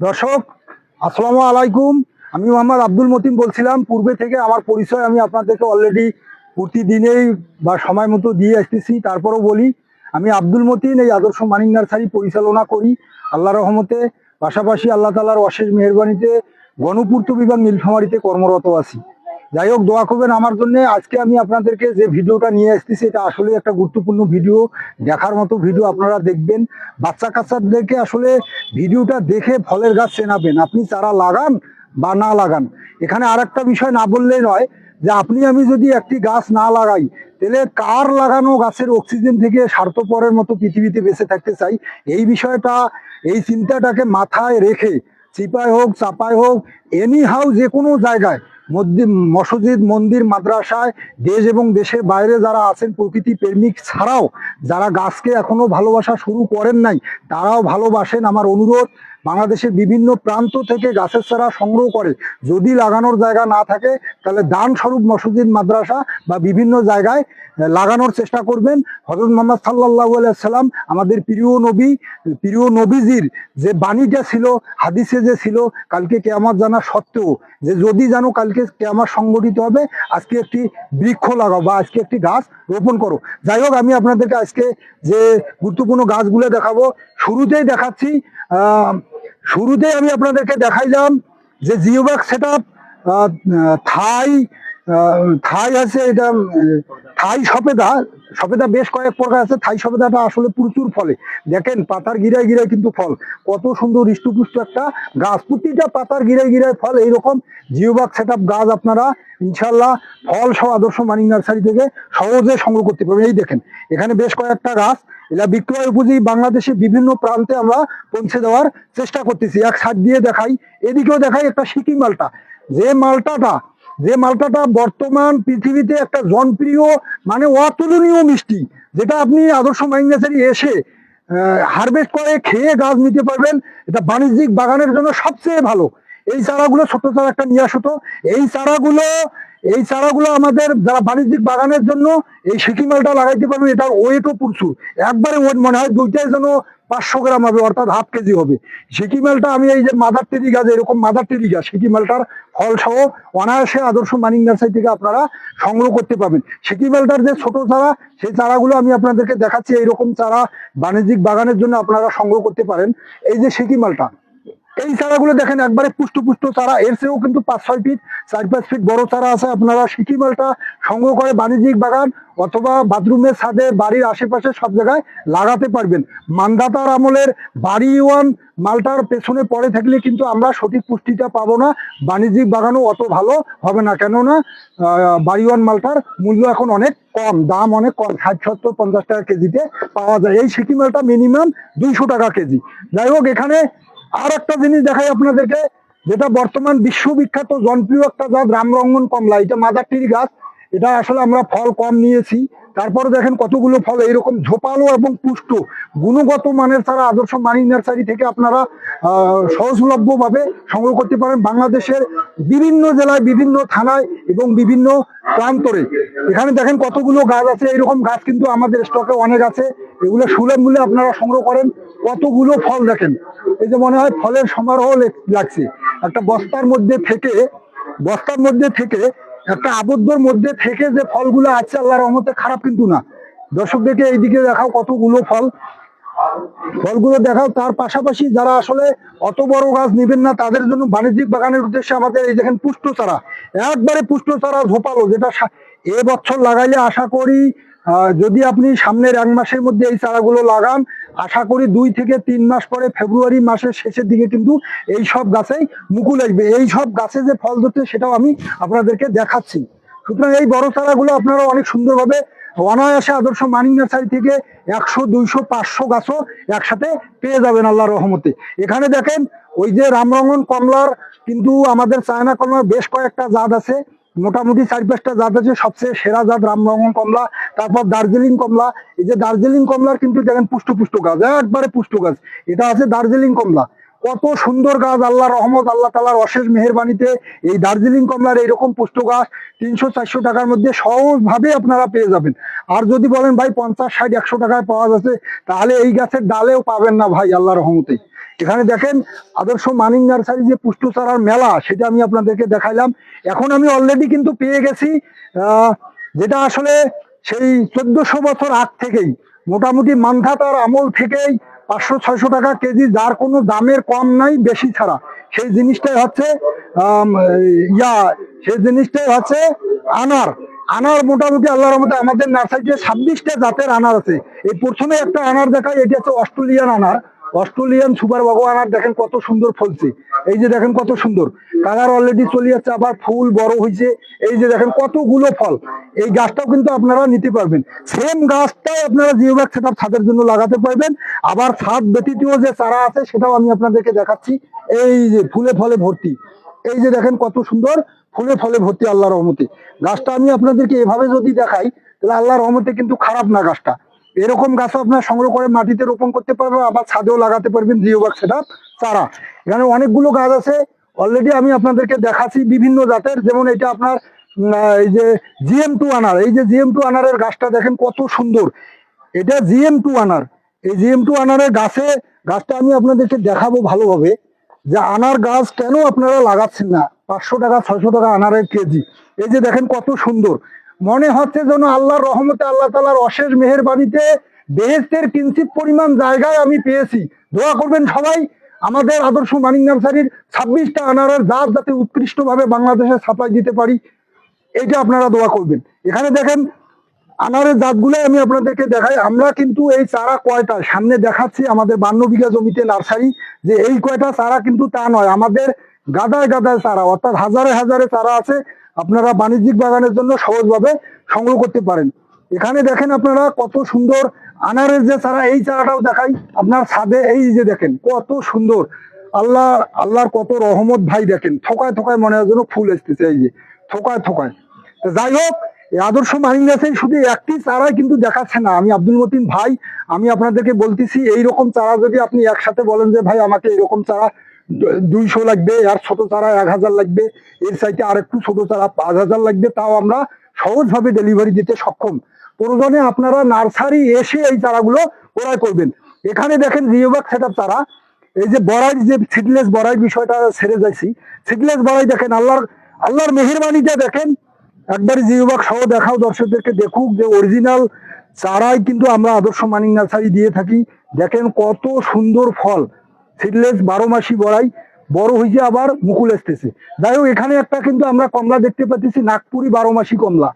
দর্শক, আসসালামু আলাইকুম। আমি মোহাম্মদ আব্দুল মতিম বলছিলাম। পূর্বে থেকে আমার পরিচয় আমি আপনাদেরকে অলরেডি প্রতিদিনেই বা সময় মতো দিয়ে আসতেছি। তারপরও বলি, আমি আব্দুল মতিন, এই আদর্শ মানিক নার্সারি পরিচালনা করি। আল্লাহ রহমতে, পাশাপাশি আল্লাহ তালার অশেষ মেহরবানিতে গণপূর্ত বিভাগ নীলফামারিতে কর্মরত আছি। যাই হোক, দোয়া করবেন আমার জন্য। আজকে আমি আপনাদেরকে যে ভিডিওটা নিয়ে আসতেছি এটা আসলে একটা গুরুত্বপূর্ণ ভিডিও। দেখার মতো ভিডিও আপনারা দেখবেন। বাচ্চা কাচ্চাদেরকে আসলে ভিডিওটা দেখে ফলের গাছ চেনাবেন। আপনি চারা লাগান বা না লাগান। এখানে আর একটা বিষয় না বললেই নয়, যে আপনি, আমি যদি একটি গাছ না লাগাই, তাহলে কার লাগানো গাছের অক্সিজেন থেকে স্বার্থপরের মতো পৃথিবীতে বেঁচে থাকতে চাই? এই বিষয়টা, এই চিন্তাটাকে মাথায় রেখে, চিপায় হোক, চাপায় হোক এনি হাউ যে কোনো জায়গায় মসজিদ মন্দির, মাদ্রাসায় দেশ এবং দেশের বাইরে যারা আছেন প্রকৃতি প্রেমিক ছাড়াও, যারা গাছকে এখনও ভালোবাসা শুরু করেন নাই, তারাও ভালোবাসেন আমার অনুরোধ। বাংলাদেশের বিভিন্ন প্রান্ত থেকে গাছের চারা সংগ্রহ করে যদি লাগানোর জায়গা না থাকে, তাহলে দান স্বরূপ মসজিদ, মাদ্রাসা বা বিভিন্ন জায়গায় লাগানোর চেষ্টা করবেন। হজরত মোহাম্মদ সাল্লাহ সাল্লাম আমাদের প্রিয় নবী, প্রিয় নবীজির যে বাণীটা ছিল, হাদিসে যে ছিল, কালকে কেয়ামত জানা সত্ত্বেও, যে যদি জানো কালকে কেয়ামত সংগঠিত হবে, আজকে একটি বৃক্ষ লাগাও বা আজকে একটি গাছ রোপণ করো। যাই হোক, আমি আপনাদেরকে আজকে যে গুরুত্বপূর্ণ গাছগুলো দেখাবো, শুরুতেই দেখাচ্ছি শুরুতেই আমি আপনাদেরকে দেখাইলাম যে জিওবাক সেট আপ থাই থাই আছে এটা, থাই সফেদা সফেদা বেশ কয়েক প্রকার আছে। থাই সফেদাটা আসলে প্রচুর ফলে। দেখেন, পাতার গিরায় গিরায় কিন্তু ফল। কত সুন্দর হৃষ্টপুষ্ট একটা গাছ। প্রতিটা পাতার গিরায় গিরায় ফল। এইরকম জিওবাক সেট গাছ আপনারা ইনশাল্লাহ ফল সহ আদর্শ মানিক নার্সারি থেকে সহজে সংগ্রহ করতে পারবেন। এই দেখেন, এখানে বেশ কয়েকটা গাছ। এরা বিক্রয় উপযোগী বাংলাদেশের বিভিন্ন প্রান্তে আমরা পৌঁছে দেওয়ার চেষ্টা করতেছি। এক সাইড দিয়ে দেখাই, এদিকেও দেখাই একটা সিকি মালটা। যে মালটাটা যে মালটাটা বর্তমান পৃথিবীতে একটা জনপ্রিয় মানে অতুলনীয় মিষ্টি, যেটা আপনি আদর্শ মাইন্ডাসারি এসে হারভেস্ট করে খেয়ে গাছ নিতে পারবেন। এটা বাণিজ্যিক বাগানের জন্য সবচেয়ে ভালো। এই চারাগুলো ছোট চারা একটা নিয়ে আসতো এই চারাগুলো এই চারাগুলো আমাদের যারা বাণিজ্যিক বাগানের জন্য এই সিকি মালটা লাগাইতে পারবেন এটার ওয়েটও প্রচুর। একবারে ওয়েট মনে হয় দুইটাই যেন পাঁচশো গ্রাম হবে, অর্থাৎ হাফ কেজি হবে। সিকি মালটা আমি এই যে মাদার টেরি গাছ, এরকম মাদার টেরি গাছ সিকি মালটার ফল সহ অনায়াসে আদর্শ মানিক নার্সারি থেকে আপনারা সংগ্রহ করতে পাবেন সিকি মালটার যে ছোট চারা, সেই চারাগুলো আমি আপনাদেরকে দেখাচ্ছি, এইরকম চারা বাণিজ্যিক বাগানের জন্য আপনারা সংগ্রহ করতে পারেন। এই যে সিকি মালটা এই চারাগুলো দেখেন, একবারে পুষ্ট পুষ্ট চারা। এর চেয়েও কিন্তু পাঁচ, ছয় ফিট চার, পাঁচ ফিট বড় চারা আছে। আপনারা সিকি মালটা সংগ্রহ করে বাণিজ্যিক বাগান অথবা বাথরুমের ছাদে, বাড়ির আশেপাশে সব জায়গায় লাগাতে পারবেন। মান্দাতার আমলের বাড়ি ওয়ান মালটার পেছনে পড়ে থাকলে কিন্তু আমরা সঠিক পুষ্টিটা পাবো না। বাণিজ্যিক বাগানও অত ভালো হবে না। কেননা বাড়ি ওয়ান মালটার মূল্য এখন অনেক কম, দাম অনেক কম। ষাট, সত্তর, পঞ্চাশ টাকা কেজিতে পাওয়া যায়। এই সিকি মালটা মিনিমাম দুইশো টাকা কেজি। যাই হোক, এখানে আর একটা জিনিস দেখাই আপনাদেরকে, যেটা বর্তমান বিশ্ববিখ্যাত জনপ্রিয় একটা জাত, রামরঙ্গন কমলা। এটা মাদার টিরি গাছ। এটা আসলে আমরা ফল কম নিয়েছি। তারপরে দেখেন কতগুলো ফল, এইরকম ঝোপালো এবং পুষ্ট, গুণগত মানের ছাড়া আদর্শ মানি নার্সারি থেকে আপনারা সহজলভ্যভাবে সংগ্রহ করতে পারেন বাংলাদেশের বিভিন্ন জেলায়, বিভিন্ন থানায় এবং বিভিন্ন প্রান্তরে। এখানে দেখেন কতগুলো গাছ আছে। এরকম গাছ কিন্তু আমাদের স্টকে অনেক আছে। এগুলো সুলভ মূল্যে আপনারা সংগ্রহ করেন। কতগুলো ফল দেখেন। এই যে মনে হয় ফলের সমারোহ লাগছে। একটা বস্তার মধ্যে থেকে, বস্তার মধ্যে থেকে, একটা আবদ্ধর মধ্যে থেকে যে ফলগুলো আছে, আল্লাহর রহমতে খারাপ কিন্তু না। দর্শকদেরকে এইদিকে দেখাও কতগুলো ফল। ফলগুলো দেখাও, তার পাশাপাশি যারা আসলে অত বড় গাছ নেবেন না, তাদের জন্য বাণিজ্যিক বাগানের উদ্দেশ্যে আমাদের এই দেখেন পুষ্ট চারা একবারে পুষ্ট চারা ঝোপালো, যেটা এ বছর লাগাইলে আশা করি যদি আপনি সামনের এক মাসের মধ্যে এই চারাগুলো লাগান আশা করি দুই থেকে তিন মাস পরে ফেব্রুয়ারি মাসের শেষের দিকে কিন্তু এই সব গাছেই মুকুল আসবে। এই সব গাছে যে ফল ধরছে সেটাও আমি আপনাদেরকে দেখাচ্ছি। সুতরাং এই বড় চারাগুলো আপনারা অনেক সুন্দরভাবে অনায়াসে আদর্শ মানিক নার্সারি থেকে একশো, দুইশো, পাঁচশো গাছও একসাথে পেয়ে যাবেন আল্লাহর রহমতে। এখানে দেখেন ওই যে রামরঙ্গন কমলার কিন্তু আমাদের চায়না কমলার বেশ কয়েকটা জাত আছে। মোটামুটি চার পাঁচটা জাত আছে, সবচেয়ে সেরা জাত রামরঙ্গন কমলা, তারপর দার্জিলিং কমলা। এই যে দার্জিলিং কমলার কিন্তু দেখেন পুষ্ট পুষ্ট গাছ, একবারে পুষ্ট গাছ। এটা আছে দার্জিলিং কমলা। কত সুন্দর গাছ আল্লাহ রহমত, আল্লাহ তালার অশেষ মেহরবানিতে এই দার্জিলিং কমলার এইরকম পুষ্ট গাছ তিনশো চারশো টাকার মধ্যে সহজভাবে আপনারা পেয়ে যাবেন। আর যদি বলেন, ভাই, পঞ্চাশ, ষাট, একশো টাকায় পাওয়া যাচ্ছে, তাহলে এই গাছের ডালেও পাবেন না, ভাই আল্লাহ রহমতে এখানে দেখেন আদর্শ মানিং নার্সারি যে পুষ্ট চারার মেলা, সেটা আমি আপনাদেরকে দেখাইলাম। এখন আমি অলরেডি কিন্তু পেয়ে গেছি যেটা আসলে সেই চোদ্দশো বছর আগ থেকেই, মোটামুটি মান্ধাতার আমল থেকেই পাঁচশো, ছয়শো টাকা কেজি, যার কোনো দামের কম নাই, বেশি ছাড়া। সেই জিনিসটাই হচ্ছে ইয়া, সেই জিনিসটাই হচ্ছে আনার। আনার মোটামুটি আল্লাহর রহমতে আমাদের নার্সারিতে ছাব্বিশটা জাতের আনার আছে। এই প্রথমে একটা আনার দেখায় এটি হচ্ছে অস্ট্রেলিয়ান আনার। অস্ট্রেলিয়ান সুপার বাগো আনার দেখেন কত সুন্দর ফলছে। এই যে দেখেন কত সুন্দর। কালার অলরেডি চলে যাচ্ছে, আবার ফুল বড় হয়েছে। এই যে দেখেন কতগুলো ফল। এই গাছটাও কিন্তু আপনারা নিতে পারবেন। সেম গাছটাই আপনারা জিওব্যাগ সেটা ছাদের জন্য লাগাতে পারবেন। আবার ছাদ ব্যতীতও যে চারা আছে, সেটাও আমি আপনাদেরকে দেখাচ্ছি। এই যে ফুলে ফলে ভর্তি। এই যে দেখেন কত সুন্দর ফুলে ফলে ভর্তি, আল্লাহর রহমতে। গাছটা আমি আপনাদেরকে এভাবে যদি দেখাই, তাহলে আল্লাহ রহমতে কিন্তু খারাপ না গাছটা। এরকম গাছ আপনার সংগ্রহ করে মাটিতে রোপণ করতে পারবেন, আবার ছাদেও লাগাতে পারবেন জিওবাগ সেটা চারা। এখানে অনেকগুলো গাছ আছে। অলরেডি আমি আপনাদেরকে দেখাচ্ছি বিভিন্ন জাতের, যেমন এটা আপনার এই যে জিএম টু আনার, এই যে জিএম টু আনারের গাছটা দেখেন কত সুন্দর। এটা জিএম টু আনার। এই জিএম টু আনারের গাছে, গাছটা আমি আপনাদেরকে দেখাবো ভালোভাবে, যে আনার গাছ কেন আপনারা লাগাচ্ছেন না, পাঁচশো টাকা, ছয়শো টাকা আনারের কেজি। এই যে দেখেন কত সুন্দর। মনে হচ্ছে যেন আল্লাহর রহমতে আল্লাহ তালার অশেষ মেহেরবাড়িতে বেহেস্তের কিঞ্চিত পরিমাণ জায়গায় আমি পেয়েছি। দোয়া করবেন সবাই। আমাদের আদর্শ মানিক নার্সারির ছাব্বিশটা আনারের জাত যাতে উৎকৃষ্টভাবে বাংলাদেশে সাপ্লাই দিতে পারি। এইটা আপনারা দোয়া করবেন। এখানে দেখেন, আনারের জাতগুলো আমি আপনাদেরকে দেখাই। আমরা কিন্তু এই চারা কয়টা? সামনে দেখাচ্ছি আমাদের বান্ন বিঘা জমিতে নার্সারি। যে এই কয়টা চারা কিন্তু তা নয়। আমাদের গাদায় গাদায় চারা, অর্থাৎ হাজারে হাজারে চারা আছে, আপনারা বাণিজ্যিক বাগানের জন্য সহজভাবে সংগ্রহ করতে পারেন। এখানে দেখেন আপনারা কত সুন্দর আনারের যে চারা, এই চারাটাও দেখাই আপনার ছাদে, এই যে দেখেন কত সুন্দর। আল্লাহ, আল্লাহর কত রহমত ভাই দেখেন, থোকায় থোকায় মনে হয় যেন ফুল এসতেছে এই যে, থোকায় থোকায়। যাই হোক আদর্শ গাছে শুধু একটি চারাই কিন্তু দেখাচ্ছে না। আমি আব্দুল মতিন ভাই, আমি আপনাদেরকে বলতেছি এই রকম চারা যদি আপনি একসাথে বলেন যে, ভাই, আমাকে এরকম চারা দুইশো লাগবে, আর ছোট চারা এক হাজার লাগবে, এর সাইডে আর একটু ছোট চারা পাঁচ হাজার লাগবে, তাও আমরা সহজভাবে ডেলিভারি দিতে সক্ষম। প্রয়োজনে আপনারা নার্সারি এসে এই চারাগুলো ক্রয় করবেন। এখানে দেখেন রিওবাক সেট চারা। এই যে বড়াই, যে সিডলেস বড়াই বিষয়টা ছেড়ে যাইছি। সিডলেস বড়াই দেখেন, আল্লাহর আল্লাহর মেহেরবানিটা দেখেন, একবার জিওবাক সহ দেখাও দর্শকদেরকে দেখুক যে অরিজিনাল চারাই কিন্তু আমরা আদর্শ মানিক নার্সারি দিয়ে থাকি। দেখেন কত সুন্দর ফল। সিডলেস বারো মাসি বড়াই বড় হয়েছে আবার মুকুল আসতেছে। যাই হোক, এখানে একটা কিন্তু আমরা কমলা দেখতে পাচ্ছি নাগপুরি বারো মাসি কমলা।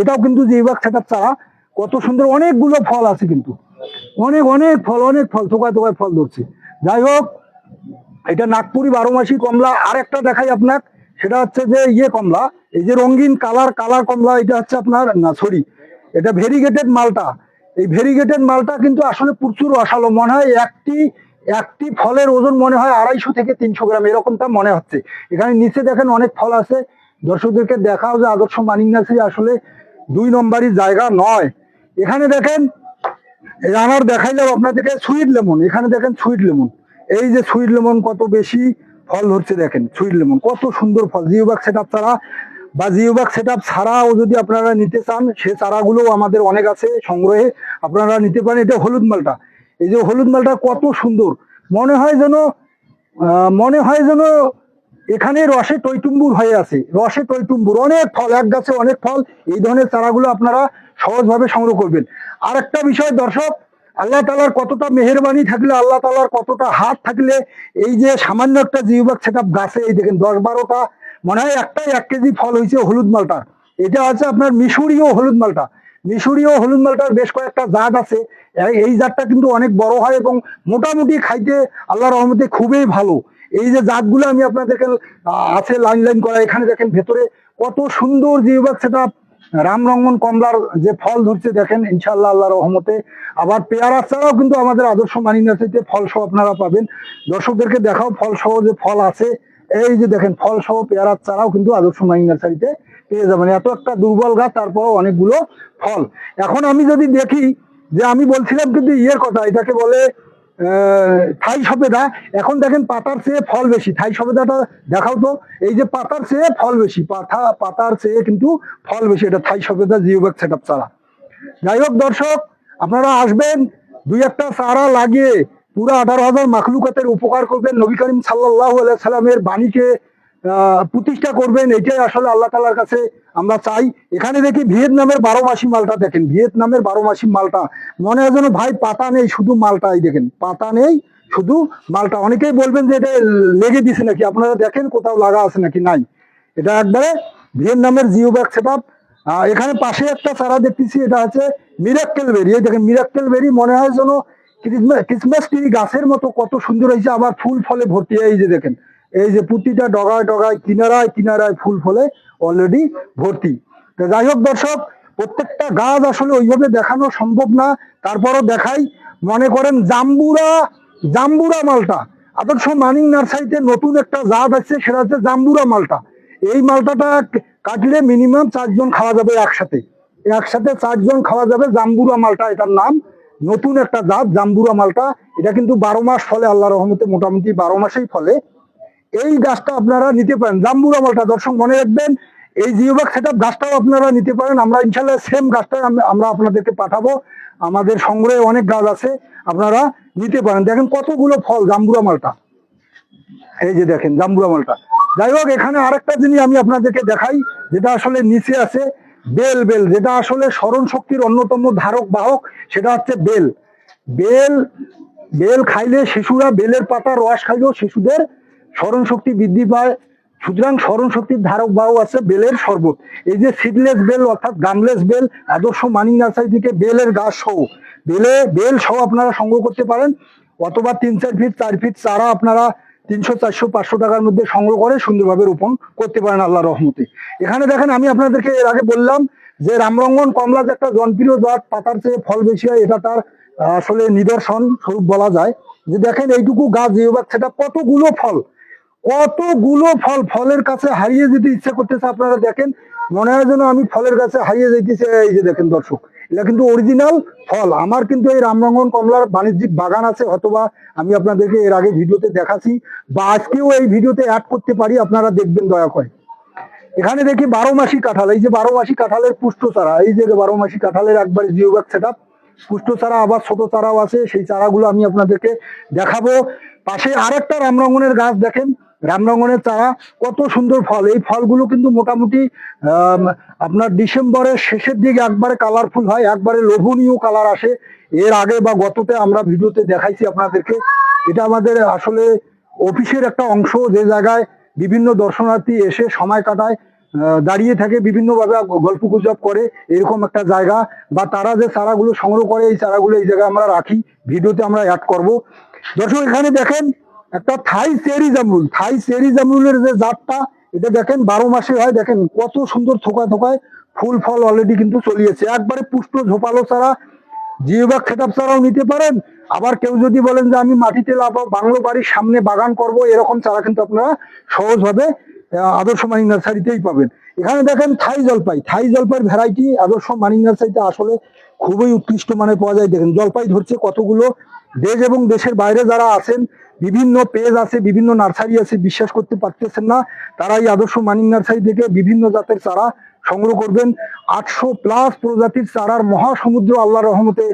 এটাও কিন্তু জিওবাক সেটা চারা, কত সুন্দর অনেকগুলো ফল আছে কিন্তু। অনেক অনেক ফল অনেক ফল, থোকায় থোকায় ফল ধরছে। যাই হোক, এটা নাগপুরি বারো মাসি কমলা। আর একটা দেখাই আপনার সেটা হচ্ছে যে ইয়ে কমলা, এই যে রঙিন কালার কালার কমলা, এটা হচ্ছে আপনার, না সরি এটা ভেরিগেটেড মালটা। এই ভেরিগেটেড মালটা কিন্তু আসলে প্রচুর অসালো মনে হয়, একটি একটি ফলের ওজন মনে হয় আড়াইশো থেকে তিনশো গ্রাম, এরকমটা মনে হচ্ছে। এখানে নিচে দেখেন অনেক ফল আছে। দর্শকদেরকে দেখাও যে আদর্শ মানিক নার্সারি আসলে দুই নম্বরই জায়গা নয়। এখানে দেখেন আনার দেখাইলাম আপনাদেরকে, সুইট লেমন। এখানে দেখেন সুইট লেমন। এই যে সুইট লেমন কত বেশি ফল ধরছে দেখেন, সুইট লেমন। কত সুন্দর ফল। জিওবাগ সেট আপ ছাড়া বা জিওবাগ সেট আপ ছাড়াও যদি আপনারা নিতে চান, সে চারাগুলো আমাদের অনেক আছে সংগ্রহে। আপনারা নিতে পারেন, এটা হলুদ মালটা। এই যে হলুদ মালটা কত সুন্দর। মনে হয় যেন মনে হয় যেন এখানে রসে টইটুম্বুর হয়ে আছে। রসে টইটুম্বুর অনেক ফল, এক গাছে অনেক ফল, এই ধরনের চারাগুলো আপনারা সহজভাবে সংগ্রহ করবেন। আর একটা বিষয়, দর্শক, আল্লাহ তালার কতটা মেহরবানি থাকলে, আল্লাহ তালার কতটা হাত থাকলে, এই যে সামান্য একটা জিওবাগ সেটা গাছে, এই দেখেন, দশ বারোটা, মনে হয় একটাই এক কেজি ফল হয়েছে হলুদ মালটার। এটা আছে আপনার মিশরীয় হলুদ মালটা। মিশরীয় হলুদ মালটার বেশ কয়েকটা জাত আছে। এই- জাতটা কিন্তু অনেক বড় হয় এবং মোটামুটি খাইতে আল্লাহ রহমতে খুবই ভালো। এই যে জাতগুলো আমি আপনাদেরকে আছে লাইন লাইন করা। এখানে দেখেন ভেতরে কত সুন্দর জিওবাগ সেটা রামরঙ্গন কমলার যে ফল ধরছে দেখেন ইনশাল্লাহ আল্লাহ রহমতে। আবার পেয়ারা ছাড়াও কিন্তু আমাদের আদর্শ মানি নার্সারিতে ফল সহ আপনারা পাবেন। দর্শকদেরকে দেখাও ফল সহ যে ফল আছে, এই যে দেখেন ফল সহ পেয়ারা ছাড়াও কিন্তু আদর্শ মানি নার্সারিতে পেয়ে যাবেন এত একটা দুর্বল গাছ, তারপরও অনেকগুলো ফল। এখন আমি যদি দেখি যে আমি বলছিলাম কিন্তু ইয়ের কথা, এটাকে বলে থাই সবেদা, এখন দেখেন পাতার চেয়ে ফল বেশি। থাই সবেদাটা দেখাও তো, এই যে পাতার চেয়ে ফল বেশি পাতা পাতার চেয়ে কিন্তু ফল বেশি, এটা থাই সবেদা জিওব্যাগ সেট আপ ছাড়া। যাই হোক দর্শক, আপনারা আসবেন, দুই একটা চারা লাগিয়ে পুরো আঠারো হাজার মাখলুকাতের উপকার করবেন নবী করিম সাল্লাহ সাল্লামের বাণীকে প্রতিষ্ঠা করবেন, এটাই আসলে আল্লাহ তালার কাছে আমরা চাই। এখানে দেখি ভিয়েতনামের বারো মাসি মালটা দেখেন, ভিয়েতনামের বারো মাসি মালটা। মনে হয় যেন ভাই, পাতা নেই, শুধু মালটাই দেখেন, পাতা নেই, শুধু মালটা। অনেকেই বলবেন যে এটা লেগে দিছে নাকি, আপনারা দেখেন কোথাও লাগা আছে নাকি, নাই। এটা একবারে ভিয়েতনামের জিও ব্যাগ সেট এখানে পাশে একটা চারা দেখতেছি, এটা হচ্ছে মিরাক্কেল বেরি। এই দেখেন, মিরাক্কেল বেরি, মনে হয় যেন ক্রিসমাস ট্রি গাছের মতো কত সুন্দর হয়েছে, আবার ফুল ফলে ভর্তি এই যে দেখেন। এই যে প্রতিটা ডগায় ডগায় কিনারায় কিনারায় ফুল ফলে অলরেডি ভর্তি। তো যাই হোক দর্শক, প্রত্যেকটা গাছ আসলে ওইভাবে দেখানো সম্ভব না, তারপরও দেখাই। মনে করেন জাম্বুরা জাম্বুরা মালটা। আদর্শ মানিং নার্সারিতে নতুন একটা জাত আছে, সেটা হচ্ছে জাম্বুরা মালটা। এই মালটাটা কাটলে মিনিমাম চারজন খাওয়া যাবে একসাথে। একসাথে চারজন খাওয়া যাবে জাম্বুরা মালটা, এটার নাম। নতুন একটা জাত জাম্বুরা মালটা। এটা কিন্তু বারো মাস ফলে আল্লাহ রহমতে মোটামুটি বারো মাসেই ফলে। এই গাছটা আপনারা নিতে পারেন। জাম্বুরা মালটা দর্শক মনে রাখবেন, এই জিওবাগ সেট আপ গাছটাও আপনারা নিতে পারেন। আমরা ইনশাল্লাহ সেম গাছটা আমরা আপনাদেরকে পাঠাবো। আমাদের সংগ্রহে অনেক গাছ আছে, আপনারা নিতে পারেন। দেখেন কতগুলো ফল জাম্বুরা মালটা। এই যে দেখেন জাম্বুরা মালটা। যাই হোক, এখানে আরেকটা জিনিস আমি আপনাদেরকে দেখাই, যেটা আসলে নিচে আছে, বেল বেল, যেটা আসলে স্মরণ শক্তির অন্যতম ধারক বাহক, সেটা হচ্ছে বেল। বেল বেল খাইলে শিশুরা বেলের পাতা রস খাইলেও শিশুদের স্মরণ শক্তি বৃদ্ধি পায়। সুতরাং স্মরণ শক্তির ধারক বাহক আছে বেলের শরবত। এই যে সিডলেস বেল অর্থাৎ গামলেস বেল আদর্শ মানিং নার্সারি থেকে বেলের গাছ সহ। বেলে, বেল সহ আপনারা সংগ্রহ করতে পারেন। অথবা তিন চার ফিট চার ফিট চারা আপনারা তিনশো, চারশো, পাঁচশো টাকার মধ্যে সংগ্রহ করে সুন্দরভাবে রোপণ করতে পারেন আল্লাহ রহমতে। এখানে দেখেন, আমি আপনাদেরকে এর আগে বললাম যে রামরঙ্গন কমলা যে একটা জনপ্রিয় জাত, পাতার চেয়ে ফল বেশি হয়, এটা তার আসলে নিদর্শন স্বরূপ বলা যায়। যে দেখেন, এইটুকু গাছ জিওবাগ সেটা কতগুলো ফল? কতগুলো ফল, ফলের কাছে হারিয়ে যেতে ইচ্ছা করতেছে আপনারা দেখেন। মনে হয় যেন আমি ফলের কাছে হারিয়ে যাইতেছি, এই যে দেখেন দর্শক। এটা কিন্তু অরিজিনাল ফল। আমার কিন্তু এই রামরঙ্গন কমলার বাণিজ্যিক বাগান আছে, অথবা আমি আপনাদেরকে এর আগে ভিডিওতে দেখাচ্ছি, বা আজকেও এই ভিডিওতে অ্যাড করতে পারি, আপনারা দেখবেন দয়া করে। এখানে দেখি বারো মাসি কাঁঠাল। এই যে বারো মাসি কাঁঠালের পুষ্ট চারা, এই যে বারো মাসি কাঁঠালের একবারে জিওবাগ সেট আপ। পুষ্ট চারা, আবার ছোট চারাও আছে, সেই চারাগুলো আমি আপনাদেরকে দেখাবো। পাশে আরেকটা রামরঙ্গনের গাছ দেখেন রামরঙ্গনের চারা কত সুন্দর ফল। এই ফলগুলো কিন্তু মোটামুটি আপনার ডিসেম্বরের শেষের দিকে একবারে কালারফুল হয়, একবারে লোভনীয় কালার আসে। এর আগে বা গততে আমরা ভিডিওতে দেখাইছি আপনাদেরকে। এটা আমাদের আসলে অফিসের একটা অংশ, যে জায়গায় বিভিন্ন দর্শনার্থী এসে সময় কাটায় দাঁড়িয়ে থাকে, বিভিন্নভাবে গল্প গুজব করে, এরকম একটা জায়গা। বা তারা যে চারাগুলো সংগ্রহ করে, এই চারাগুলো এই জায়গায় আমরা রাখি, ভিডিওতে আমরা অ্যাড করব। দর্শক, এখানে দেখেন একটা থাই চেরি জামরুল। থাই চেরি জামরুলের যে জাতটা, এটা দেখেন বারো মাসে হয়, দেখেন কত সুন্দর থোকায় থোকায় ফুল ফল অলরেডি কিন্তু চলিয়েছে। একবারে পুষ্ট ঝোপালো চারা জিওবাগ খেতাব ছাড়াও নিতে পারেন। আবার কেউ যদি বলেন যে আমি মাটিতে লাগাবো, বাংলো বাড়ির সামনে বাগান করব, এরকম চারা কিন্তু আপনারা সহজভাবে আদর্শ মানিক নার্সারিতেই পাবেন। এখানে দেখেন থাই জলপাই। থাই জলপাইয়ের ভ্যারাইটি আদর্শ মানিক নার্সারিতে আসলে খুবই উৎকৃষ্ট মানে পাওয়া যায়। দেখেন জলপাই ধরছে কতগুলো দেশ এবং দেশের বাইরে যারা আছেন, বিভিন্ন পেজ আছে, বিভিন্ন নার্সারি আছে, বিশ্বাস করতে পারতেছেন না তারা এই আদর্শ মানিক নার্সারি থেকে বিভিন্ন জাতের চারা সংগ্রহ করবেন। আটশো প্লাস প্রজাতির চারার মহাসমুদ্র আল্লাহ রহমতে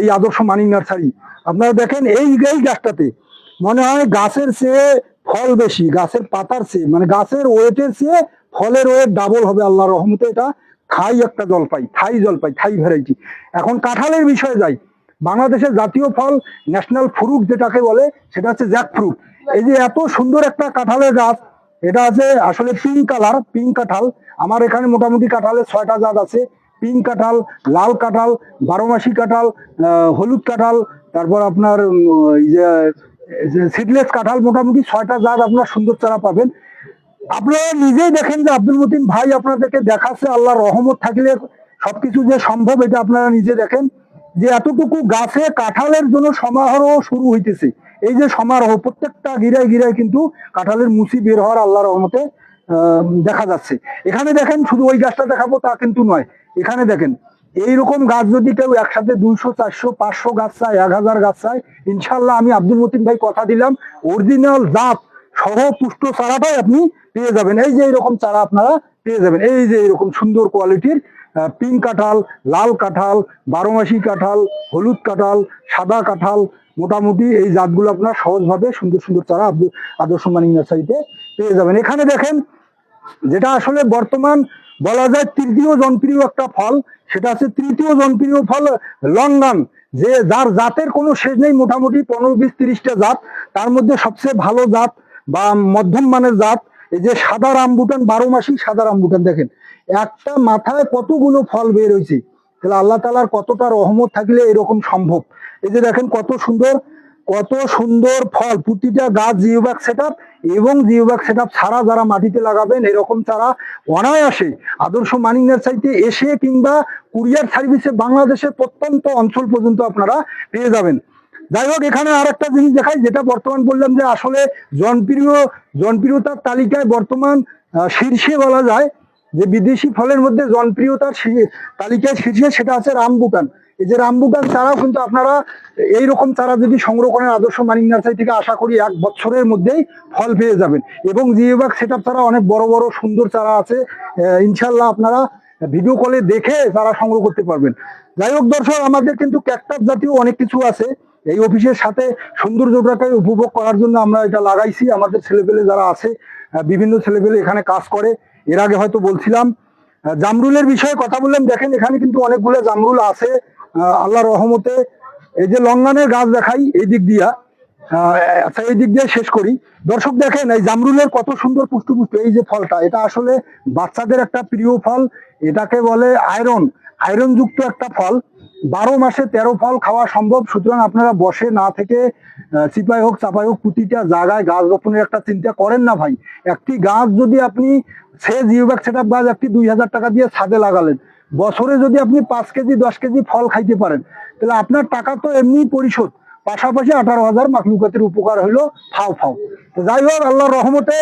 এই আদর্শ মানিক নার্সারি আপনারা দেখেন এই এই গাছটাতে মনে হয় গাছের চেয়ে ফল বেশি, গাছের পাতার চেয়ে মানে গাছের ওয়েটের চেয়ে ফলের ওয়েট ডাবল হবে আল্লাহ রহমতে। এটা থাই একটা জলপাই, থাই জলপাই, থাই ভ্যারাইটি এখন কাঁঠালের বিষয়ে যাই। বাংলাদেশের জাতীয় ফল ন্যাশনাল ফ্রুট যেটাকে বলে, সেটা হচ্ছে জ্যাক ফ্রুট। এই যে এত সুন্দর একটা কাঁঠালের গাছ, এটা আছে আসলে পিঙ্ক কালার, পিঙ্ক কাঁঠাল। আমার এখানে মোটামুটি কাঁঠালের ছয়টা জাত আছে। পিঙ্ক কাঁঠাল, লাল কাঁঠাল, বারোমাসি কাঁঠাল হলুদ কাঁঠাল, তারপর আপনার সিডলেস কাঁঠাল, মোটামুটি ছয়টা জাত আপনার সুন্দর চারা পাবেন। আপনারা নিজেই দেখেন যে আব্দুল মতিন ভাই আপনাদেরকে দেখাচ্ছে আল্লাহ রহমত থাকলে সবকিছু যে সম্ভব, এটা আপনারা নিজে দেখেন। যে এতটুকু গাছে কাঁঠালের জন্য সমারোহ শুরু হইতেছে। এই যে সমারোহ, প্রত্যেকটা গিরায় গিরায় কিন্তু কাঁঠালের মুসি বের হওয়ার আল্লাহ রহমতে দেখা যাচ্ছে। এখানে দেখেন, শুধু ওই গাছটা দেখাবো, তা কিন্তু নয়। এখানে দেখেন, এইরকম গাছ যদি কেউ একসাথে দুইশো, চারশো, পাঁচশো গাছ চায়, এক হাজার গাছ চায় ইনশাল্লাহ আমি আব্দুল মতিন ভাই কথা দিলাম অরিজিনাল জাত সহ পুষ্ট চারাটাই আপনি পেয়ে যাবেন। এই যে এরকম চারা আপনারা পেয়ে যাবেন। এই যে এরকম সুন্দর কোয়ালিটির পিঙ্ক কাঁঠাল, লাল কাঁঠাল, বারোমাসি কাঁঠাল, হলুদ কাঁঠাল, সাদা কাঁঠাল, মোটামুটি এই জাতগুলো আপনার সহজভাবে সুন্দর সুন্দর চারা আব্দুল আদর্শ মানিক নার্সারিতে পেয়ে যাবেন। এখানে দেখেন, যেটা আসলে বর্তমান বলা যায় তৃতীয় জনপ্রিয় একটা ফল, সেটা হচ্ছে তৃতীয় জনপ্রিয় ফল লন্ডন যে যার জাতের কোনো শেষ নেই, মোটামুটি পনেরো বিশ তিরিশটা জাত। তার মধ্যে সবচেয়ে ভালো জাত বা মধ্যম মানের জাত, এই যে সাদা রামবুটান বারো মাসই সাদা রামবুটান দেখেন। একটা মাথায় কতগুলো ফল বের হয়েছে? তাহলে আল্লাহ তালার কতটা রহমত থাকলে এরকম সম্ভব? এই যে দেখেন কত সুন্দর কত সুন্দর ফল, প্রতিটা গাছ জিওব্যাগ সেট এবং জিওব্যাগ সেট ছাড়া যারা মাটিতে লাগাবেন, এরকম চারা অনায়াসে আদর্শ মানিক নার্সারিতে এসে কিংবা কুরিয়ার সার্ভিসে বাংলাদেশের প্রত্যন্ত অঞ্চল পর্যন্ত আপনারা পেয়ে যাবেন। যাই হোক, এখানে আর একটা জিনিস দেখাই, যেটা বর্তমান বললাম যে আসলে জনপ্রিয়, জনপ্রিয়তার তালিকায় বর্তমান শীর্ষে বলা যায় যে বিদেশি ফলের মধ্যে জনপ্রিয়তার তালিকায় শীর্ষে সেটা আছে রামবুটান এই যে রামবুটান চারাও কিন্তু আপনারা এইরকম চারা যদি সংগ্রহ করেন আদর্শ মানিক নার্সারি থেকে, আশা করি এক বছরের মধ্যেই ফল পেয়ে যাবেন। এবং জিওবাগ সেট ছাড়া অনেক বড় বড় সুন্দর চারা আছে। ইনশাল্লাহ আপনারা ভিডিও কলে দেখে চারা সংগ্রহ করতে পারবেন। যাই হোক দর্শক, আমাদের কিন্তু ক্যাকটাস জাতীয় অনেক কিছু আছে। এই অফিসের সাথে সৌন্দর্যটাকে উপভোগ করার জন্য আমরা এটা লাগাইছি। আমাদের ছেলেপেলে যারা আছে বিভিন্ন ছেলেপেলে এখানে কাজ করে। এর আগে হয়তো বলছিলাম জামরুলের বিষয়ে কথা বললাম। দেখেন এখানে কিন্তু অনেকগুলো জামরুল আছে। আহ, আল্লাহর রহমতে এই যে লঙ্গানের গাছ দেখাই এই দিক দিয়া। আচ্ছা এই দিক দিয়ে শেষ করি। দর্শক দেখেন এই জামরুলের কত সুন্দর পুষ্টি পুষ্টি এই যে ফলটা এটা আসলে বাচ্চাদের একটা প্রিয় ফল। এটাকে বলে আয়রন। আয়রন যুক্ত একটা ফল। বারো মাসে তেরো ফল খাওয়া সম্ভব। সুতরাং আপনারা বসে না থেকে চিপাই হোক চাপাই হোক প্রতিটা জায়গায় গাছ রোপণের একটা চিন্তা করেন না ভাই। একটি গাছ যদি আপনি সে জিওব্যাগ সেট গাছ একটি দুই হাজার টাকা দিয়ে ছাদে লাগালেন। বছরে যদি আপনি পাঁচ কেজি, দশ কেজি ফল খাইতে পারেন, তাহলে আপনার টাকা তো এমনি পরিশোধ। পাশাপাশি আঠারো হাজার মাকলুকাতের উপকার হইল ফাও ফাও। তো যাই হোক, আল্লাহর রহমতে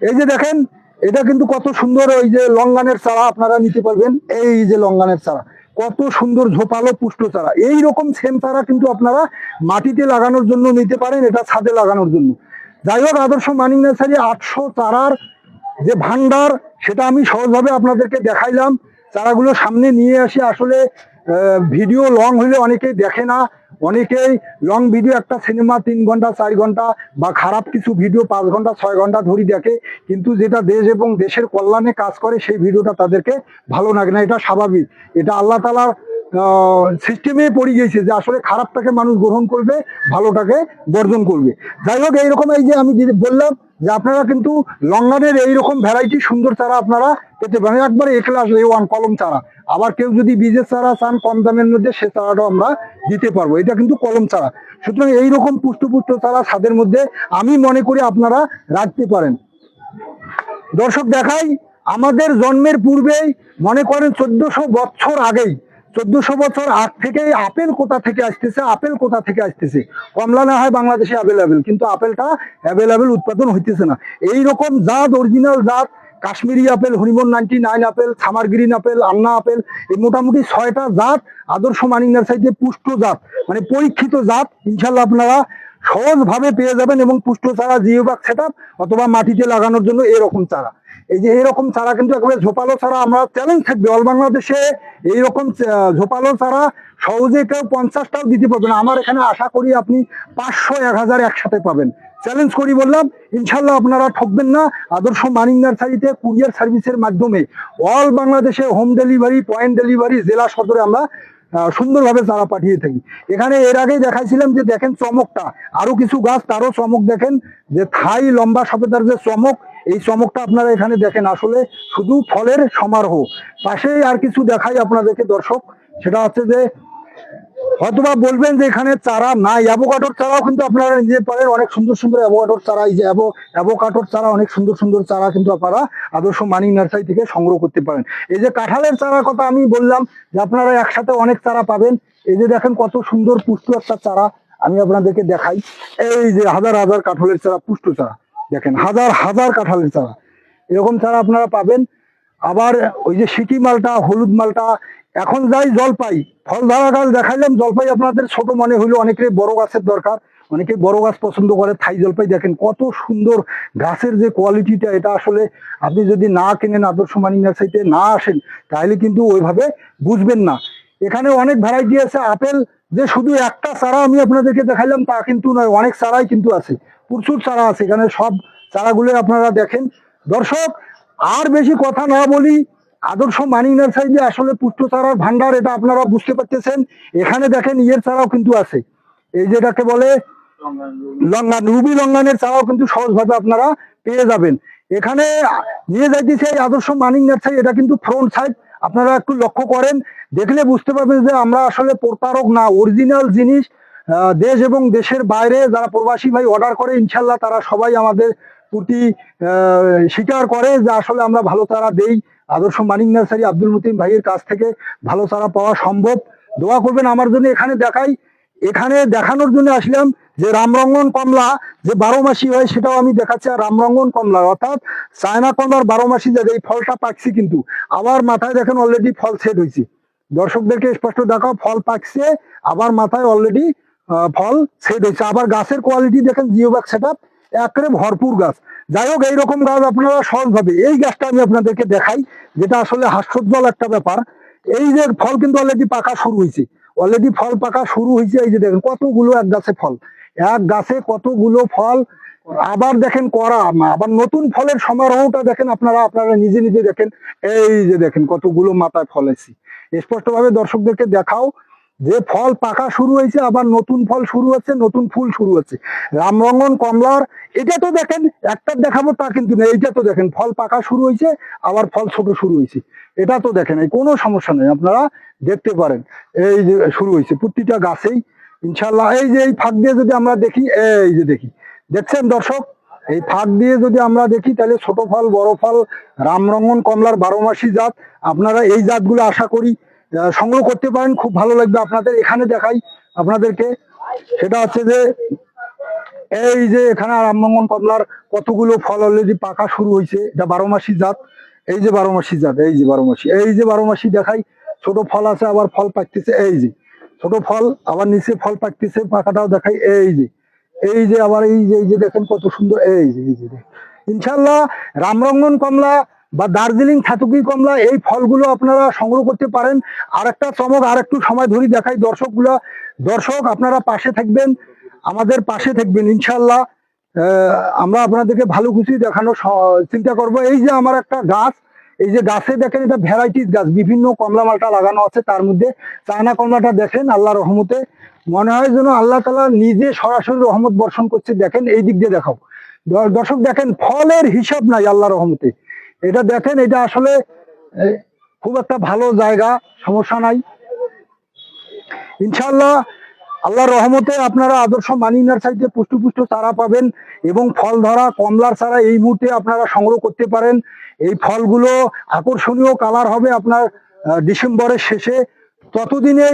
এই যে দেখেন, এটা কিন্তু কত সুন্দর ওই যে লঙ্গানের চারা আপনারা নিতে পারবেন। এই যে লঙ্গানের চারা, কত সুন্দর ঝোপালো পুষ্ট চারা। এই রকম সেম চারা কিন্তু আপনারা মাটিতে লাগানোর জন্য নিতে পারেন, এটা ছাদে লাগানোর জন্য। যাই হোক, আদর্শ মানিক নার্সারি আটশো চারার যে ভান্ডার, সেটা আমি সহজভাবে আপনাদেরকে দেখাইলাম। চারাগুলো সামনে নিয়ে আসি, আসলে ভিডিও লং হলে অনেকেই দেখে না। অনেকেই লং ভিডিও একটা সিনেমা তিন ঘণ্টা, চার ঘণ্টা বা খারাপ কিছু ভিডিও পাঁচ ঘণ্টা, ছয় ঘণ্টা ধরি দেখে। কিন্তু যেটা দেশ এবং দেশের কল্যাণে কাজ করে, সেই ভিডিওটা তাদেরকে ভালো লাগে না। এটা স্বাভাবিক। এটা আল্লাহ তালার সিস্টেমে পড়ে গিয়েছে যে আসলে খারাপটাকে মানুষ গ্রহণ করবে, ভালোটাকে বর্জন করবে। যাই হোক, এইরকম এই যে আমি বললাম যে আপনারা কিন্তু লঙ্গানের এইরকম ভ্যারাইটি সুন্দর চারা আপনারা পেতে পারেন। একবারে একলাস এ ওয়ান কলম চারা। আবার কেউ যদি বীজের চারা চান, কম দামের মধ্যে সে চারাটাও আমরা দিতে পারব। এটা কিন্তু কলম চারা। সুতরাং এইরকম পুষ্টপুষ্ট চারা ছাদের মধ্যে আমি মনে করি আপনারা রাখতে পারেন। দর্শক দেখাই, আমাদের জন্মের পূর্বেই মনে করেন চোদ্দশো বছর আগেই চোদ্দশো বছর আগ থেকে আপেল কোথা থেকে আসতেছে, আপেল কোথা থেকে আসতেছে? কমলা না হয় বাংলাদেশে অ্যাভেলেবেল কিন্তু আপেলটা অ্যাভেলেবেল উৎপাদন হইতেছে না। এই রকম জাত অরিজিনাল জাত, Kashmiri apple Harimon ninety nine apple, summer green apple, Anna apple, এই মোটামুটি ছয়টা জাত আদর্শ মানিক নার্সারিতে পুষ্ট জাত। মানে পরীক্ষিত জাত ইনশাল্লাহ আপনারা সহজভাবে পেয়ে যাবেন এবং পুষ্ট চারা, জিওবাগ সেট অথবা মাটিতে লাগানোর জন্য এরকম চারা। এই যে এরকম চারা কিন্তু একেবারে ঝোপালো চারা আমরা চ্যালেঞ্জ থাকবে। অল বাংলাদেশে এইরকম ঝোপালো চারা সহজে কেউ পঞ্চাশটাও দিতে পারবে না। আমার এখানে আশা করি আপনি পাঁচশো, এক হাজার একসাথে পাবেন। চ্যালেঞ্জ করি বললাম ইনশাল্লাহ আপনারা ঠকবেন না। আদর্শ মানিক নার্সারিতে কুরিয়ার সার্ভিসের মাধ্যমে অল বাংলাদেশে হোম ডেলিভারি পয়েন্ট ডেলিভারি জেলা সদরে আমরা সুন্দরভাবে চারা পাঠিয়ে থাকি। এখানে এর আগেই দেখাইছিলাম যে দেখেন চমকটা। আরও কিছু গাছ, তারও চমক দেখেন। যে থাই লম্বা সফেদার যে চমক এই চমকটা আপনারা এখানে দেখেন। আসলে শুধু ফলের সমারোহ। পাশেই আর কিছু দেখাই আপনাদেরকে দর্শক। সেটা হচ্ছে যে, হয়তোবা বলবেন যে এখানে চারা নাই। অ্যাভোকাটোর চারাও কিন্তু আপনারা নিতে পারেন। অনেক সুন্দর সুন্দর অ্যাভোকাটোর চারা, এই যে অ্যাভোকাটোর চারা, অনেক সুন্দর সুন্দর চারা কিন্তু আপনারা আদর্শ মানিক নার্সারি থেকে সংগ্রহ করতে পারেন। এই যে কাঁঠালের চারার কথা আমি বললাম যে আপনারা একসাথে অনেক চারা পাবেন। এই যে দেখেন কত সুন্দর পুষ্ট একটা চারা আমি আপনাদেরকে দেখাই। এই যে হাজার হাজার কাঁঠালের চারা, পুষ্ট চারা। দেখেন, হাজার হাজার কাঁঠালের চারা এরকম চারা আপনারা পাবেন। আবার ওই যে সিকি মালটা, হলুদ মালটা, এখন যাই জলপাই, ফল ধরা গাছ দেখাইলাম, জলপাই আপনাদের ছোট মনে হইল অনেকের বড় গাছের দরকার অনেকে বড় গাছ পছন্দ করে, থাই জলপাই দেখেন, কত সুন্দর গাছের যে কোয়ালিটিটা এটা আসলে আপনি যদি না কেনেন আদর্শ মানি নার্সারিতে না আসেন, তাহলে কিন্তু ওইভাবে বুঝবেন না। এখানে অনেক ভ্যারাইটি আছে, আপেল যে শুধু একটা চারা আমি আপনাদেরকে দেখাইলাম তা কিন্তু নয়, অনেক চারাই কিন্তু আছে। প্রচুর চারা আছে। এখানে সব চারাগুলো আপনারা দেখেন। দর্শক, আর বেশি কথা না বলি, আদর্শ মানিং নার্সারি যে আসলে পুষ্ট চারার ভান্ডার এটা আপনারা বুঝতে পারতেছেন। এখানে দেখেন ইয়ের চারাও কিন্তু আছে। এই যেটাকে বলে লঙ্গান, রুবি লঙ্গানের চারাও কিন্তু সহজভাবে আপনারা পেয়ে যাবেন। এখানে নিয়ে যাইতেছে এই আদর্শ মানিং নার্সারি, এটা কিন্তু ফ্রন্ট সাইড। আপনারা একটু লক্ষ্য করেন, দেখলে বুঝতে পারবেন যে আমরা আসলে প্রতারক না অরিজিনাল জিনিস দেশ এবং দেশের বাইরে যারা প্রবাসী ভাই অর্ডার করে, ইনশাল্লাহ তারা সবাই আমাদের প্রতি স্বীকার করে যে আসলে আমরা ভালো চারা দেই। আদর্শ মানিক নার্সারি আব্দুল মতিন ভাইয়ের কাছ থেকে ভালো চারা পাওয়া সম্ভব। দোয়া করবেন আমার জন্য এখানে দেখাই। এখানে দেখানোর জন্য আসলাম। যে রামরঙ্গন কমলা যে বারো মাসি হয় সেটাও আমি দেখাচ্ছি, আর রামরঙ্গন কমলা, অর্থাৎ চায়না কমলার বারো মাসি যে এই ফলটা পাকছি কিন্তু। আবার মাথায় দেখেন অলরেডি ফল সেট হয়েছে। দর্শকদেরকে স্পষ্ট দেখাও, ফল পাকছে, আবার মাথায় অলরেডি ফল সেট হয়েছে। আবার গাছের কোয়ালিটি দেখেন জিও ব্যাগ সেট আপ একেবারে ভরপুর গাছ। যাই হোক, এইরকম গাছ আপনারা সহজভাবে এই গাছটা আমি আপনাদেরকে দেখাই, যেটা আসলে হাস্যোজ্জ্বল একটা ব্যাপার। এই যে ফল কিন্তু অলরেডি পাকা শুরু হয়েছে। অলরেডি ফল পাকা শুরু হয়েছে, এই যে দেখেন, কতগুলো এক গাছে ফল। এক গাছে কতগুলো ফল? আবার দেখেন করা, আবার নতুন ফলের সমারোহটা দেখেন আপনারা আপনারা নিজে নিজে দেখেন। এই যে দেখেন কতগুলো মাথায় ফল এসেছে। স্পষ্টভাবে দর্শকদেরকে দেখাও, যে ফল পাকা শুরু হয়েছে, আবার নতুন ফল শুরু হচ্ছে, নতুন ফুল শুরু হচ্ছে। রামরঙ্গন, কমলার, এটা তো দেখেন একটা দেখাবো তা কিন্তু না, এইটা তো দেখেন, ফল পাকা শুরু হয়েছে, আবার ফল ছোট শুরু হয়েছে। এটা তো দেখেন, এই কোনো সমস্যা নেই, আপনারা দেখতে পারেন। এই যে শুরু হয়েছে, প্রতিটা গাছেই ইনশাল্লাহ এই যে এই ফাঁক দিয়ে যদি আমরা দেখি, এই যে দেখি, দেখছেন দর্শক? এই ফাঁক দিয়ে যদি আমরা দেখি, তাহলে ছোট ফল, বড় ফল, রামরঙ্গন, কমলার বারো মাসি জাত, আপনারা এই জাতগুলো আশা করি সংগ্রহ করতে পারেন। খুব ভালো লাগবে আপনাদের, এখানে দেখাই আপনাদেরকে। সেটা হচ্ছে যে, এই যে এখানে রামরঙ্গন, কমলার কতগুলো ফল অলরেডি পাকা শুরু হয়েছে, এটা বারো মাসি জাত। এই যে বারো মাসি জাত, এই যে বারো মাসি এই যে বারো মাসি দেখাই, ছোট ফল আছে, আবার ফল পাকতেছে এই যে। ছোট ফল, আবার নিচে ফল পাকতেছে, পাকাটাও দেখাই, এই যে এই যে আবার এই যে এই যে দেখেন কত সুন্দর, এই যে এই যে ইনশাল্লাহ রামরঙ্গন কমলা বা দার্জিলিং থাতুকি কমলা, এই ফলগুলো আপনারা সংগ্রহ করতে পারেন। আর একটা চমক আর একটু সময় ধরে দেখাই দর্শকগুলো। দর্শক, আপনারা পাশে থাকবেন, আমাদের পাশে থাকবেন ইনশাল্লাহ আমরা আপনাদেরকে ভালো কিছুই দেখানোর চিন্তা করব। এই যে আমার একটা গাছ এই যে গাছে দেখেন এটা ভ্যারাইটিস গাছ, বিভিন্ন কমলা মালটা লাগানো আছে তার মধ্যে। চায়না কমলাটা দেখেন আল্লাহ রহমতে। মনে হয় যেন আল্লাহ তালা নিজে সরাসরি রহমত বর্ষণ করছে। দেখেন, এই দিক দিয়ে দেখাও। দর্শক, দেখেন, ফলের হিসাব নাই আল্লাহ রহমতে। এটা দেখেন, এটা আসলে খুব একটা ভালো জায়গা, সমস্যা নাই। ইনশাল্লাহ আল্লাহর রহমতে আপনারা আদর্শ মানি নার্সারিতে পুষ্ট পুষ্ট চারা পাবেন এবং ফল ধরা, কমলার চারা এই মুহূর্তে আপনারা সংগ্রহ করতে পারেন। এই ফলগুলো আকর্ষণীয় কালার হবে আপনার ডিসেম্বরের শেষে। ততদিনে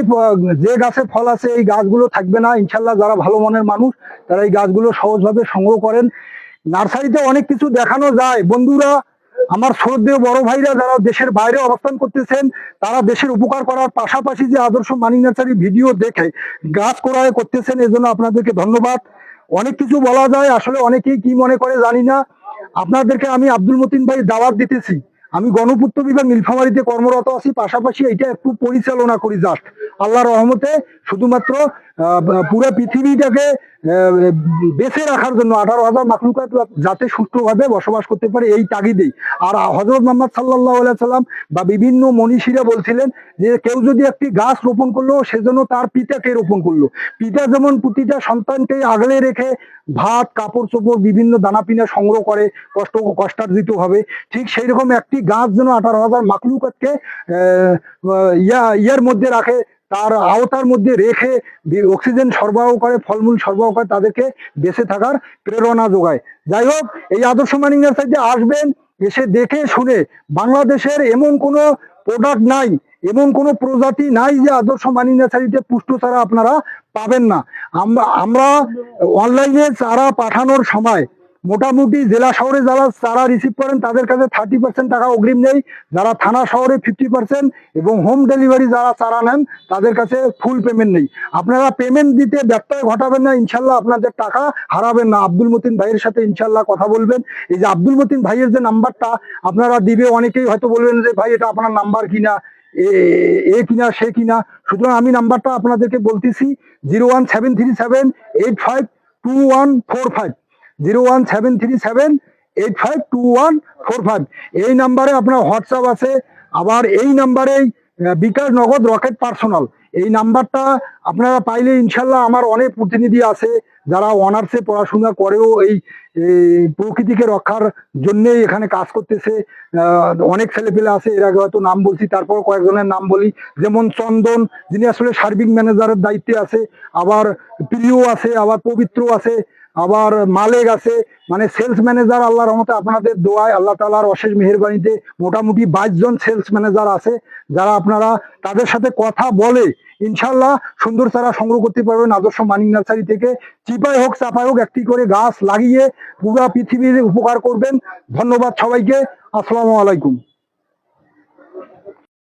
যে গাছে ফল আছে এই গাছগুলো থাকবে না। ইনশাল্লাহ যারা ভালো মনের মানুষ, তারা এই গাছগুলো সহজভাবে সংগ্রহ করেন। নার্সারিতে অনেক কিছু দেখানো যায়। বন্ধুরা আমার শ্রদ্ধেয় বড় ভাইরা যারা দেশের বাইরে অবস্থান করতেছেন, তারা দেশের উপকার করার পাশাপাশি যে আদর্শ মানি নার্সারি ভিডিও দেখে গাছ ক্রয় করতেছেন, এজন্য আপনাদেরকে ধন্যবাদ। অনেক কিছু বলা যায়, আসলে অনেকেই কি মনে করে জানি না। আপনাদেরকে আমি আব্দুল মতিন ভাই দাওয়াত দিতেছি। আমি গণপূর্ত বিভাগ নীলফামারিতে কর্মরত আছি, পাশাপাশি এটা একটু পরিচালনা করি জাস্ট আল্লাহ রহমতে, শুধুমাত্র পুরো পৃথিবীটাকে বেঁচে রাখার জন্য আঠারো হাজার মাকলুকাত যাতে সুষ্ঠুভাবে বসবাস করতে পারে এই তাগিদেই। আর হজরত মোহাম্মদ সাল্লাহ সাল্লাম বা বিভিন্ন মনীষীরা বলছিলেন যে কেউ যদি একটি গাছ রোপণ করল সেজন্য তার পিতাকে রোপণ করল। পিতা যেমন প্রতিটা সন্তানকে আগলে রেখে ভাত, কাপড় চোপড়, বিভিন্ন দানা পিনা সংগ্রহ করে, কষ্ট কষ্টার্জিত ভাবে ঠিক সেই রকম একটি গাছ যেন আঠারো হাজার মাকলুকাতকে ইয়া, ইয়ার মধ্যে রাখে তার আওতার মধ্যে রেখে অক্সিজেন সরবরাহ করে, ফলমূল সরবরাহ করে তাদেরকে বেঁচে থাকার প্রেরণা যোগায়। যাই হোক, এই আদর্শ মানিং নার্সারিতে আসবেন, এসে দেখে শুনে বাংলাদেশের এমন কোনো প্রোডাক্ট নাই, এমন কোনো প্রজাতি নাই যে আদর্শ মানি নার্সারিতে পুষ্ট চারা আপনারা পাবেন না। আমরা অনলাইনে চারা পাঠানোর সময় মোটামুটি জেলা শহরে যারা চারা রিসিভ করেন, তাদের কাছে থার্টি পার্সেন্ট টাকা অগ্রিম নেই। যারা থানা শহরে ফিফটি পার্সেন্ট এবং হোম ডেলিভারি যারা চারা নেন, তাদের কাছে ফুল পেমেন্ট নেই। আপনারা পেমেন্ট দিতে ব্যত্যয় ঘটাবেন না, ইনশাল্লাহ আপনাদের টাকা হারাবেন না। আব্দুল মতিন ভাইয়ের সাথে ইনশাল্লাহ কথা বলবেন। এই যে আব্দুল মতিন ভাইয়ের যে নাম্বারটা আপনারা দিবে, অনেকেই হয়তো বলবেন যে ভাই, এটা আপনার নাম্বার কিনা, এ কিনা, সে কিনা। সুতরাং আমি নাম্বারটা আপনাদেরকে বলতেছি zero one seven three seven eight five two one four five zero one seven three seven eight five two one four five এই নাম্বারে আপনার হোয়াটসঅ্যাপ আছে। আবার এই নাম্বারেই বিকাশ নগদ রকেট পার্সোনাল। এই নাম্বারটা আপনারা পাইলে ইনশাল্লাহ আমার অনেক প্রতিনিধি আছে, যারা অনার্সে পড়াশোনা করেও এই প্রকৃতিকে রক্ষার জন্যেই এখানে কাজ করতেছে। অনেক ছেলেপেলে আছে, এর আগে হয়তো নাম বলছি, তারপর কয়েকজনের নাম বলি। যেমন চন্দন, যিনি আসলে সার্বিক ম্যানেজারের দায়িত্বে আছে। আবার প্রিয় আছে, আবার পবিত্র আছে। আবার মালেক আছে মানে সেলস ম্যানেজার আল্লাহ রহমতে আপনাদের দোয়ায় আল্লাহ তালার অশেষ মেহেরবানিতে মোটামুটি বাইশ জন সেলস ম্যানেজার আছে, যারা আপনারা তাদের সাথে কথা বলে ইনশাল্লাহ সুন্দর চারা সংগ্রহ করতে পারবেন আদর্শ মানিক নার্সারি থেকে। চিপাই হোক, চাপাই হোক, একটি করে গাছ লাগিয়ে পুরা পৃথিবীর উপকার করবেন। ধন্যবাদ সবাইকে। আসসালামু আলাইকুম।